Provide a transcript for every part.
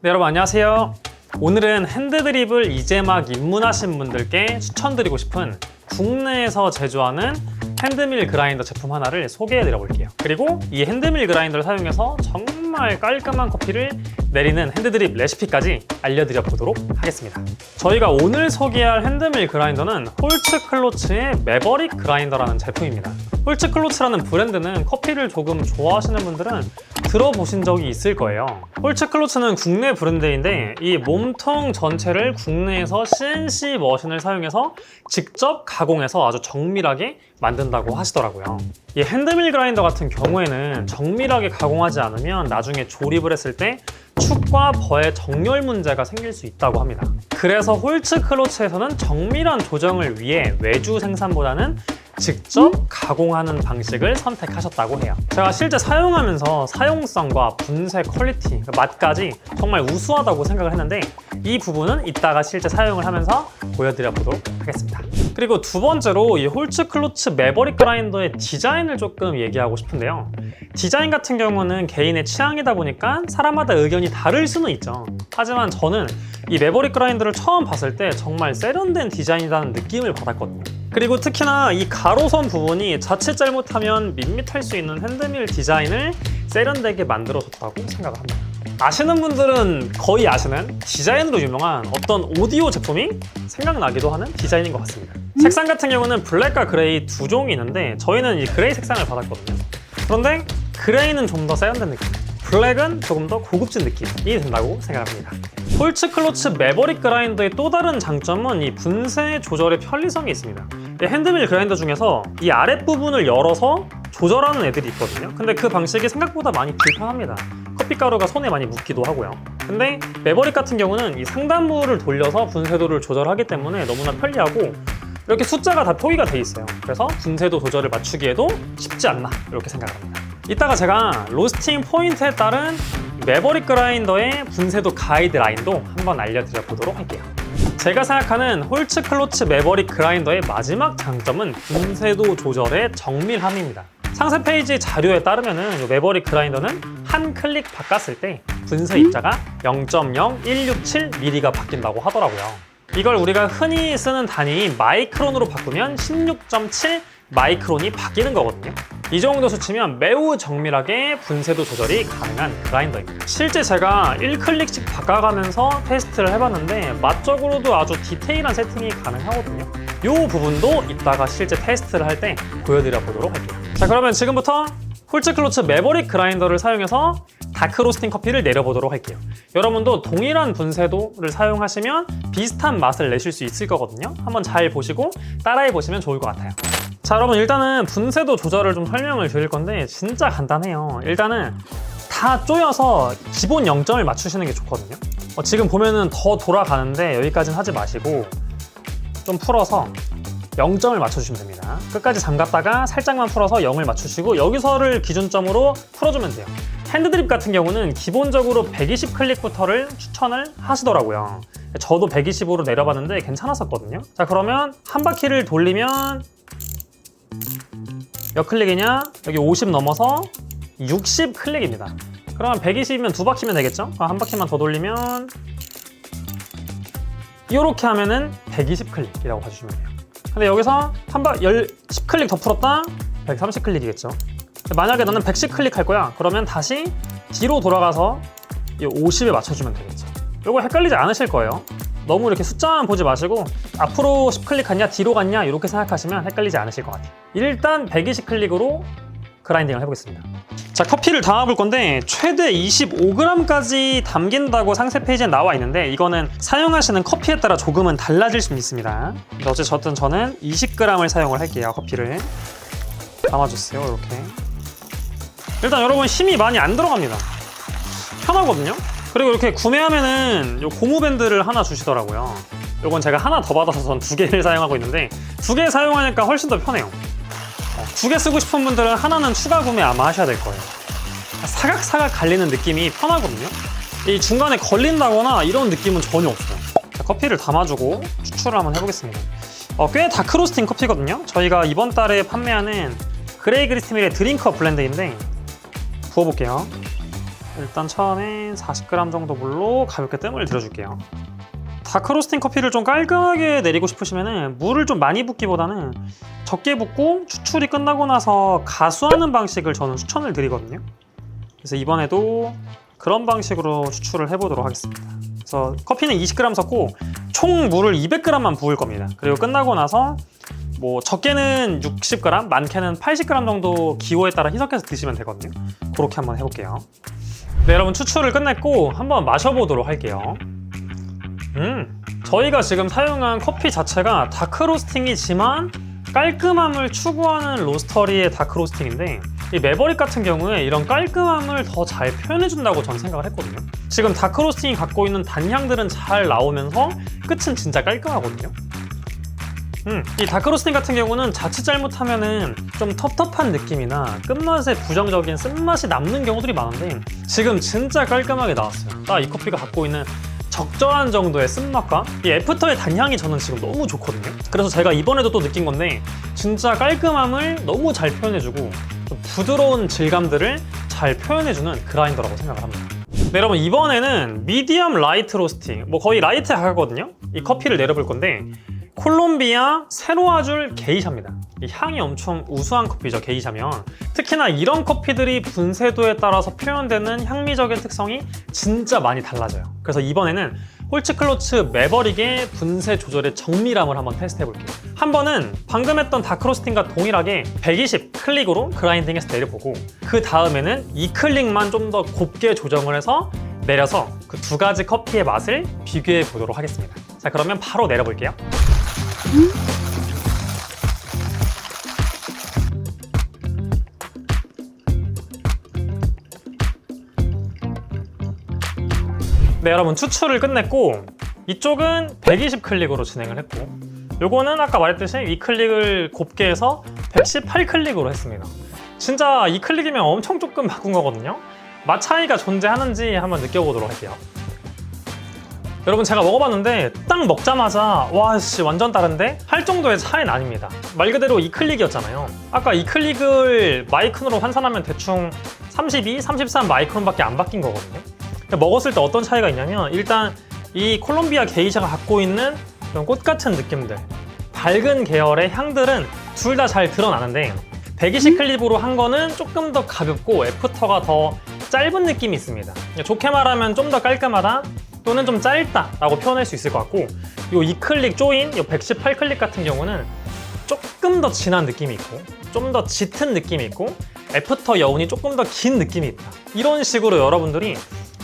네, 여러분 안녕하세요. 오늘은 핸드드립을 이제 막 입문하신 분들께 추천드리고 싶은 국내에서 제조하는 핸드밀 그라인더 제품 하나를 소개해 드려 볼게요. 그리고 이 핸드밀 그라인더를 사용해서 정말 깔끔한 커피를 내리는 핸드드립 레시피까지 알려드려 보도록 하겠습니다. 저희가 오늘 소개할 핸드밀 그라인더는 홀츠 클로츠의 매버릭 그라인더라는 제품입니다. 홀츠 클로츠라는 브랜드는 커피를 조금 좋아하시는 분들은 들어보신 적이 있을 거예요. 홀츠 클로츠는 국내 브랜드인데 이 몸통 전체를 국내에서 CNC 머신을 사용해서 직접 가공해서 아주 정밀하게 만든다고 하시더라고요. 이 핸드밀 그라인더 같은 경우에는 정밀하게 가공하지 않으면 나중에 조립을 했을 때 축과 벌의 정렬 문제가 생길 수 있다고 합니다. 그래서 홀츠 클로츠에서는 정밀한 조정을 위해 외주 생산보다는 직접 가공하는 방식을 선택하셨다고 해요. 제가 실제 사용하면서 사용성과 분쇄 퀄리티, 그 맛까지 정말 우수하다고 생각을 했는데 이 부분은 이따가 실제 사용을 하면서 보여드려 보도록 하겠습니다. 그리고 두 번째로 이 홀츠 클로츠 매버릭 그라인더의 디자인을 조금 얘기하고 싶은데요. 디자인 같은 경우는 개인의 취향이다 보니까 사람마다 의견이 다를 수는 있죠. 하지만 저는 이 매버릭 그라인더를 처음 봤을 때 정말 세련된 디자인이라는 느낌을 받았거든요. 그리고 특히나 이 가로선 부분이 자칫 잘못하면 밋밋할 수 있는 핸드밀 디자인을 세련되게 만들어줬다고 생각을 합니다. 아시는 분들은 거의 아시는 디자인으로 유명한 어떤 오디오 제품이 생각나기도 하는 디자인인 것 같습니다. 색상 같은 경우는 블랙과 그레이 두 종이 있는데 저희는 이 그레이 색상을 받았거든요. 그런데 그레이는 좀 더 세련된 느낌, 블랙은 조금 더 고급진 느낌이 든다고 생각합니다. 홀츠 클로츠 매버릭 그라인더의 또 다른 장점은 이 분쇄 조절의 편리성이 있습니다. 이 핸드밀 그라인더 중에서 이 아랫부분을 열어서 조절하는 애들이 있거든요. 근데 그 방식이 생각보다 많이 불편합니다. 커피가루가 손에 많이 묻기도 하고요. 근데 매버릭 같은 경우는 이 상단부를 돌려서 분쇄도를 조절하기 때문에 너무나 편리하고 이렇게 숫자가 다 표기가 돼 있어요. 그래서 분쇄도 조절을 맞추기에도 쉽지 않나 이렇게 생각합니다. 이따가 제가 로스팅 포인트에 따른 매버릭 그라인더의 분쇄도 가이드라인도 한번 알려드려 보도록 할게요. 제가 생각하는 홀츠 클로츠 매버릭 그라인더의 마지막 장점은 분쇄도 조절의 정밀함입니다. 상세 페이지 자료에 따르면 매버릭 그라인더는 한 클릭 바꿨을 때 분쇄 입자가 0.0167mm가 바뀐다고 하더라고요. 이걸 우리가 흔히 쓰는 단위인 마이크론으로 바꾸면 16.7 마이크론이 바뀌는 거거든요. 이 정도 수치면 매우 정밀하게 분쇄도 조절이 가능한 그라인더입니다. 실제 제가 1클릭씩 바꿔가면서 테스트를 해봤는데 맛적으로도 아주 디테일한 세팅이 가능하거든요. 이 부분도 이따가 실제 테스트를 할 때 보여드려 보도록 할게요. 자 그러면 지금부터 홀츠 클로츠 매버릭 그라인더를 사용해서 다크 로스팅 커피를 내려보도록 할게요. 여러분도 동일한 분쇄도를 사용하시면 비슷한 맛을 내실 수 있을 거거든요. 한번 잘 보시고 따라해 보시면 좋을 것 같아요. 자 여러분 일단은 분쇄도 조절을 좀 설명을 드릴 건데 진짜 간단해요. 일단은 다 쪼여서 기본 0점을 맞추시는 게 좋거든요. 어, 지금 보면은 더 돌아가는데 여기까지는 하지 마시고 좀 풀어서 0점을 맞춰주시면 됩니다. 끝까지 잠갔다가 살짝만 풀어서 0을 맞추시고 여기서를 기준점으로 풀어주면 돼요. 핸드드립 같은 경우는 기본적으로 120 클릭부터를 추천을 하시더라고요. 저도 120으로 내려봤는데 괜찮았었거든요. 자 그러면 한 바퀴를 돌리면 몇 클릭이냐? 여기 50 넘어서 60 클릭입니다. 그러면 120이면 두 바퀴면 되겠죠? 한 바퀴만 더 돌리면 이렇게 하면은 120 클릭이라고 봐주시면 돼요. 근데 여기서 한 바, 10 클릭 더 풀었다? 130 클릭이겠죠. 만약에 너는 110 클릭 할 거야. 그러면 다시 뒤로 돌아가서 이 50에 맞춰주면 되겠죠. 이거 헷갈리지 않으실 거예요. 너무 이렇게 숫자만 보지 마시고 앞으로 10 클릭 갔냐 뒤로 갔냐 이렇게 생각하시면 헷갈리지 않으실 것 같아요. 일단 120 클릭으로 그라인딩을 해보겠습니다. 자 커피를 담아볼 건데 최대 25g까지 담긴다고 상세 페이지에 나와 있는데 이거는 사용하시는 커피에 따라 조금은 달라질 수 있습니다. 어쨌든 저는 20g을 사용을 할게요 커피를 담아주세요 이렇게. 일단 여러분 힘이 많이 안 들어갑니다. 편하거든요. 그리고 이렇게 구매하면은 요 고무 밴드를 하나 주시더라고요. 요건 제가 하나 더 받아서 전 두 개를 사용하고 있는데 두 개 사용하니까 훨씬 더 편해요. 두 개 쓰고 싶은 분들은 하나는 추가 구매 아마 하셔야 될 거예요. 사각사각 갈리는 느낌이 편하거든요. 이 중간에 걸린다거나 이런 느낌은 전혀 없어요. 자, 커피를 담아주고 추출을 한번 해보겠습니다. 어, 꽤 다크로스팅 커피거든요. 저희가 이번 달에 판매하는 그레이 그리스밀의 드링커 블렌드인데 부어볼게요. 일단 처음에 40g 정도 물로 가볍게 뜸을 들여줄게요. 다크로스팅 커피를 좀 깔끔하게 내리고 싶으시면 물을 좀 많이 붓기보다는 적게 붓고 추출이 끝나고 나서 가수하는 방식을 저는 추천을 드리거든요. 그래서 이번에도 그런 방식으로 추출을 해보도록 하겠습니다. 그래서 커피는 20g 섞고 총 물을 200g만 부을 겁니다. 그리고 끝나고 나서 뭐 적게는 60g, 많게는 80g 정도 기호에 따라 희석해서 드시면 되거든요. 그렇게 한번 해볼게요. 네, 여러분 추출을 끝냈고 한번 마셔보도록 할게요. 음, 저희가 지금 사용한 커피 자체가 다크 로스팅이지만 깔끔함을 추구하는 로스터리의 다크 로스팅인데 이 매버릭 같은 경우에 이런 깔끔함을 더 잘 표현해준다고 전 생각을 했거든요. 지금 다크 로스팅이 갖고 있는 단향들은 잘 나오면서 끝은 진짜 깔끔하거든요. 음, 이 다크 로스팅 같은 경우는 자칫 잘못하면은 좀 텁텁한 느낌이나 끝맛에 부정적인 쓴맛이 남는 경우들이 많은데 지금 진짜 깔끔하게 나왔어요. 딱 이 커피가 갖고 있는 적절한 정도의 쓴맛과 이 애프터의 단향이 저는 지금 너무 좋거든요. 그래서 제가 이번에도 또 느낀 건데 진짜 깔끔함을 너무 잘 표현해주고 좀 부드러운 질감들을 잘 표현해주는 그라인더라고 생각을 합니다. 네, 여러분 이번에는 미디엄 라이트 로스팅 뭐 거의 라이트에 가깝거든요. 이 커피를 내려볼 건데 콜롬비아 세로아줄 게이샤입니다. 이 향이 엄청 우수한 커피죠, 게이샤면. 특히나 이런 커피들이 분쇄도에 따라서 표현되는 향미적인 특성이 진짜 많이 달라져요. 그래서 이번에는 홀츠클로츠 매버릭의 분쇄 조절의 정밀함을 한번 테스트 해볼게요. 한 번은 방금 했던 다크로스팅과 동일하게 120 클릭으로 그라인딩해서 내려보고 그 다음에는 이 클릭만 좀 더 곱게 조정을 해서 내려서 그 두 가지 커피의 맛을 비교해 보도록 하겠습니다. 자, 그러면 바로 내려볼게요. 네, 여러분 추출을 끝냈고 이쪽은 120 클릭으로 진행을 했고 요거는 아까 말했듯이 이 클릭을 곱게 해서 118 클릭으로 했습니다. 진짜 이 클릭이면 엄청 조금 바꾼 거거든요. 맛 차이가 존재하는지 한번 느껴보도록 할게요. 여러분 제가 먹어봤는데 딱 먹자마자 와씨 완전 다른데 할 정도의 차이는 아닙니다. 말 그대로 이 클릭이었잖아요. 아까 이 클릭을 마이크론으로 환산하면 대충 32, 33 마이크론밖에 안 바뀐 거거든요. 먹었을 때 어떤 차이가 있냐면 일단 이 콜롬비아 게이샤가 갖고 있는 그런 꽃 같은 느낌들 밝은 계열의 향들은 둘 다 잘 드러나는데 120 클립으로 한 거는 조금 더 가볍고 애프터가 더 짧은 느낌이 있습니다. 좋게 말하면 좀 더 깔끔하다 또는 좀 짧다 라고 표현할 수 있을 것 같고 요 2클릭 조인 요 118클릭 같은 경우는 조금 더 진한 느낌이 있고 좀 더 짙은 느낌이 있고 애프터 여운이 조금 더 긴 느낌이 있다. 이런 식으로 여러분들이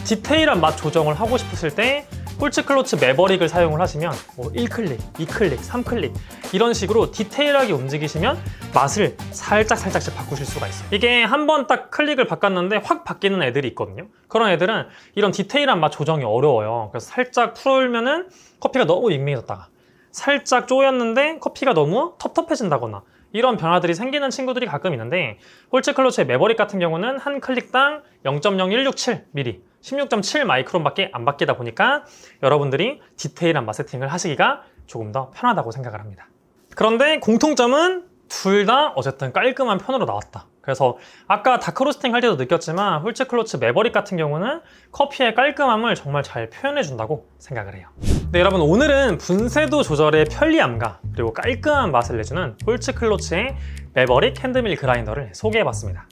디테일한 맛 조정을 하고 싶으실 때 홀츠 클로츠 매버릭을 사용을 하시면 뭐 1클릭, 2클릭, 3클릭 이런 식으로 디테일하게 움직이시면 맛을 살짝 살짝씩 바꾸실 수가 있어요. 이게 한 번 딱 클릭을 바꿨는데 확 바뀌는 애들이 있거든요. 그런 애들은 이런 디테일한 맛 조정이 어려워요. 그래서 살짝 풀면은 커피가 너무 밍밍해졌다가 살짝 쪼였는데 커피가 너무 텁텁해진다거나 이런 변화들이 생기는 친구들이 가끔 있는데 홀츠클로츠의 매버릭 같은 경우는 한 클릭당 0.0167mm 16.7 마이크론밖에 안 바뀌다 보니까 여러분들이 디테일한 마세팅을 하시기가 조금 더 편하다고 생각을 합니다. 그런데 공통점은 둘 다 어쨌든 깔끔한 편으로 나왔다. 그래서 아까 다크로스팅 할 때도 느꼈지만 홀츠클로츠 매버릭 같은 경우는 커피의 깔끔함을 정말 잘 표현해 준다고 생각을 해요. 네, 여러분 오늘은 분쇄도 조절의 편리함과 그리고 깔끔한 맛을 내주는 홀츠클로츠의 매버릭 핸드밀 그라인더를 소개해 봤습니다.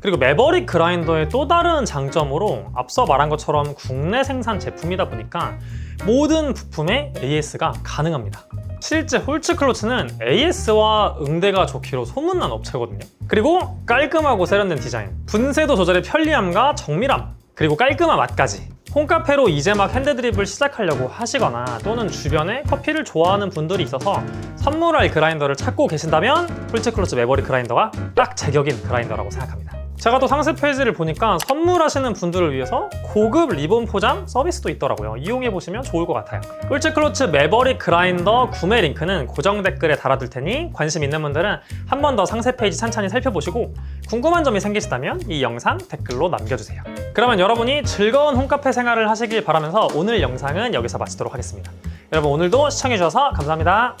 그리고 매버릭 그라인더의 또 다른 장점으로 앞서 말한 것처럼 국내 생산 제품이다 보니까 모든 부품에 AS가 가능합니다. 실제 홀츠클로츠는 AS와 응대가 좋기로 소문난 업체거든요. 그리고 깔끔하고 세련된 디자인, 분쇄도 조절의 편리함과 정밀함, 그리고 깔끔한 맛까지. 홈카페로 이제 막 핸드드립을 시작하려고 하시거나 또는 주변에 커피를 좋아하는 분들이 있어서 선물할 그라인더를 찾고 계신다면 홀츠클로츠 매버릭 그라인더가 딱 제격인 그라인더라고 생각합니다. 제가 또 상세 페이지를 보니까 선물하시는 분들을 위해서 고급 리본 포장 서비스도 있더라고요. 이용해 보시면 좋을 것 같아요. 홀츠클로츠 매버릭 그라인더 구매 링크는 고정 댓글에 달아둘 테니 관심 있는 분들은 한 번 더 상세 페이지 찬찬히 살펴보시고 궁금한 점이 생기시다면 이 영상 댓글로 남겨주세요. 그러면 여러분이 즐거운 홈카페 생활을 하시길 바라면서 오늘 영상은 여기서 마치도록 하겠습니다. 여러분 오늘도 시청해주셔서 감사합니다.